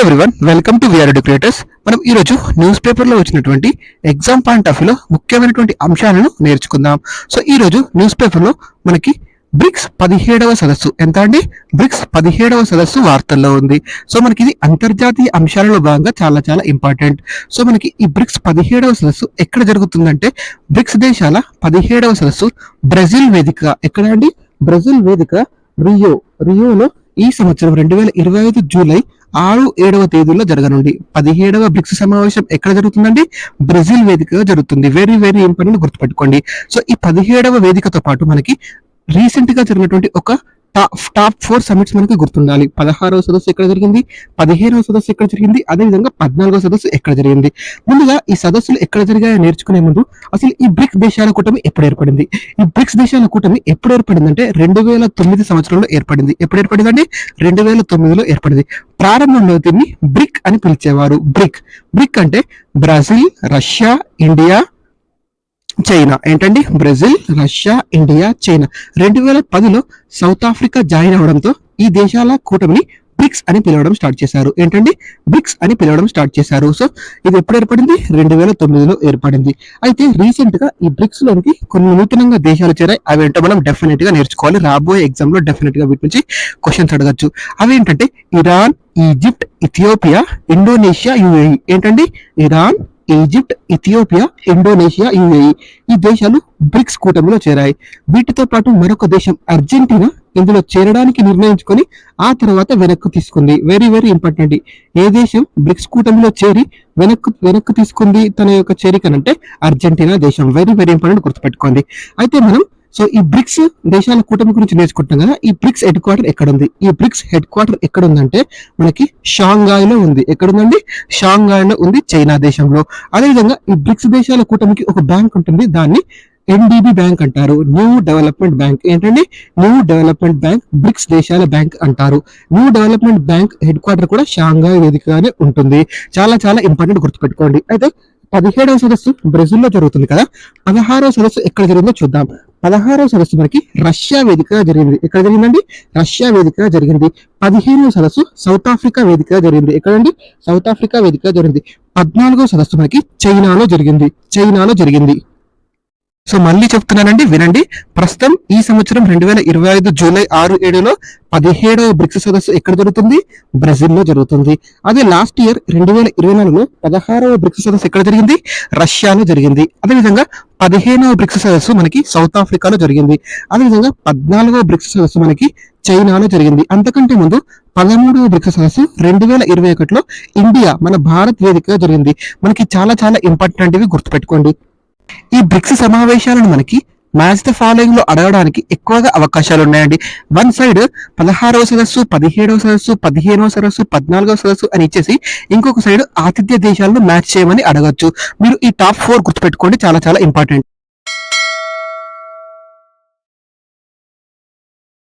Everyone welcome to VR educrators మనం ఈరోజు news పేపర్లో వచ్చినటువంటి ఎగ్జామ్ పాయింట్ ఆఫ్ వ్యూలో ముఖ్యమైనటువంటి అంశాలను నేర్చుకుందాం. సో ఈరోజు న్యూస్ పేపర్లో మనకి బ్రిక్స్ పదిహేడవ సదస్సు ఎంత అండి? బ్రిక్స్ పదిహేడవ సదస్సు వార్తల్లో ఉంది. సో మనకి ఇది అంతర్జాతీయ అంశాలలో భాగంగా చాలా చాలా ఇంపార్టెంట్ సో మనకి ఈ బ్రిక్స్ పదిహేడవ సదస్సు ఎక్కడ జరుగుతుందంటే బ్రిక్స్ దేశాల పదిహేడవ సదస్సు బ్రెజిల్ వేదిక ఎక్కడ అండి? బ్రెజిల్ వేదిక రియో రియోలో ఈ సంవత్సరం రెండు వేల ఇరవై ఐదు జూలై ఆరు ఏడవ తేదీలో జరగనుంది. పదిహేడవ బ్రిక్స్ సమావేశం ఎక్కడ జరుగుతుందండి? బ్రెజిల్ వేదికగా జరుగుతుంది. వెరీ వెరీ ఇంపార్టెంట్ గుర్తుపెట్టుకోండి. సో ఈ పదిహేడవ వేదికతో పాటు మనకి రీసెంట్గా జరిగినటువంటి ఒక టాప్ టాప్ ఫోర్ సమిట్స్ మనకి గుర్తుండాలి. పదహారవ సదస్సు ఎక్కడ జరిగింది? పదిహేనవ సదస్సు ఎక్కడ జరిగింది? అదేవిధంగా పద్నాలుగవ సదస్సు ఎక్కడ జరిగింది? ముందుగా ఈ సదస్సులు ఎక్కడ జరిగాయో నేర్చుకునే ముందు అసలు ఈ బ్రిక్స్ దేశాల కూటమి ఎప్పుడు ఏర్పడింది? ఈ బ్రిక్స్ దేశాల కూటమి ఎప్పుడు ఏర్పడిందంటే రెండు వేల తొమ్మిది సంవత్సరంలో ఏర్పడింది. ఎప్పుడు ఏర్పడిందండి? రెండు వేల తొమ్మిదిలో ఏర్పడింది. ప్రారంభంలో దీన్ని బ్రిక్ అని పిలిచేవారు. బ్రిక్. బ్రిక్ అంటే బ్రెజిల్ రష్యా ఇండియా చైనా. ఏంటండి? Brazil Russia India China. రెండు వేల పదిలో సౌత్ ఆఫ్రికా జాయిన్ అవడంతో ఈ దేశాల కూటమిని బ్రిక్స్ అని పిలవడం స్టార్ట్ చేశారు. ఏంటండి? బ్రిక్స్ అని పిలవడం స్టార్ట్ చేశారు. సో ఇది ఎప్పుడు ఏర్పడింది? రెండు వేల తొమ్మిదిలో ఏర్పడింది. అయితే రీసెంట్గా ఈ బ్రిక్స్ లోనికి కొన్ని నూతనంగా దేశాలు చేరాయి. అవి ఏంటో మనం డెఫినెట్గా నేర్చుకోవాలి. రాబోయే ఎగ్జామ్లో డెఫినెట్గా వీటి నుంచి క్వశ్చన్స్ అడగచ్చు. అవి ఏంటంటే Iran Egypt Ethiopia Indonesia UAE. ఏంటండి? Iran Egypt Ethiopia Indonesia UAE ఈ దేశాలు బ్రిక్స్ కూటమిలో చేరాయి. వీటితో పాటు మరొక దేశం అర్జెంటీనా ఇందులో చేరడానికి నిర్ణయించుకొని ఆ తర్వాత వెనక్కు తీసుకుంది. వెరీ వెరీ ఇంపార్టెంట్ ఏ దేశం బ్రిక్స్ కూటమిలో చేరి వెనక్కు వెనక్కు తీసుకుంది తన యొక్క చేరికనంటే అర్జెంటీనా దేశం. వెరీ వెరీ ఇంపార్టెంట్ గుర్తుపెట్టుకోండి. అయితే మనం సో ఈ బ్రిక్స్ దేశాల కూటమి గురించి నేర్చుకుంటాం కదా ఈ బ్రిక్స్ హెడ్ క్వార్టర్ ఎక్కడ ఉంది ఈ బ్రిక్స్ హెడ్ క్వార్టర్ ఎక్కడ ఉందంటే మనకి షాంఘాయ్లో ఉంది. ఎక్కడ ఉందండి షాంఘాయ్లో ఉంది చైనా దేశంలో. అదేవిధంగా ఈ బ్రిక్స్ దేశాల కూటమికి ఒక బ్యాంక్ ఉంటుంది. దాన్ని ఎన్డిబి బ్యాంక్ అంటారు. New development bank. ఏంటండి? న్యూ డెవలప్మెంట్ బ్యాంక్ బ్రిక్స్ దేశాల బ్యాంక్ అంటారు. New development bank head quarter కూడా షాంఘాయ్ వేదికగానే ఉంటుంది. చాలా చాలా ఇంపార్టెంట్ గుర్తుపెట్టుకోండి. అయితే పదిహేడవ సదస్సు బ్రెజిల్లో జరుగుతుంది కదా. పదహారవ సదస్సు ఎక్కడ జరిగిందో చూద్దాం. పదహారవ సదస్సు మనకి రష్యా వేదికగా జరిగింది. ఎక్కడ జరిగిందండి? రష్యా వేదికగా జరిగింది. పదిహేనవ సదస్సు సౌత్ ఆఫ్రికా వేదికగా జరిగింది. ఎక్కడండి? సౌత్ ఆఫ్రికా వేదికగా జరిగింది. పద్నాలుగవ సదస్సు మనకి చైనాలో జరిగింది. చైనాలో జరిగింది. సో మళ్ళీ చెప్తున్నానండి వినండి. ప్రస్తుతం ఈ సంవత్సరం రెండు వేల ఇరవై ఐదు జూలై ఆరు ఏడులో పదిహేడవ బ్రిక్స్ సదస్సు ఎక్కడ జరుగుతుంది? బ్రెజిల్లో జరుగుతుంది. అదే లాస్ట్ ఇయర్ రెండు వేల ఇరవై నాలుగులో పదహారవ బ్రిక్స్ సదస్సు ఎక్కడ జరిగింది? రష్యాలో జరిగింది. అదేవిధంగా పదిహేనవ బ్రిక్స్ సదస్సు మనకి సౌత్ ఆఫ్రికాలో జరిగింది. అదేవిధంగా పద్నాలుగవ బ్రిక్స్ సదస్సు మనకి చైనాలో జరిగింది. అంతకంటే ముందు పదమూడవ బ్రిక్స్ సదస్సు రెండు వేల ఇరవై ఒకటిలో ఇండియా మన భారత్ వేదికగా జరిగింది. మనకి చాలా చాలా ఇంపార్టెంట్ ఇవి గుర్తుపెట్టుకోండి. ఈ బ్రిక్స్ సమావేశాలను మనకి మ్యాచ్ ద ఫాలోయింగ్లో అడగడానికి ఎక్కువగా అవకాశాలు ఉన్నాయండి వన్ సైడ్ పదహారవ సదస్సు పదిహేడవ సదస్సు పదిహేనవ సదస్సు పద్నాలుగవ సదస్సు అని ఇచ్చేసి ఇంకొక సైడ్ ఆతిథ్య దేశాలను మ్యాచ్ చేయమని అడగచ్చు. మీరు ఈ టాప్ ఫోర్ గుర్తుపెట్టుకోండి. చాలా చాలా ఇంపార్టెంట్.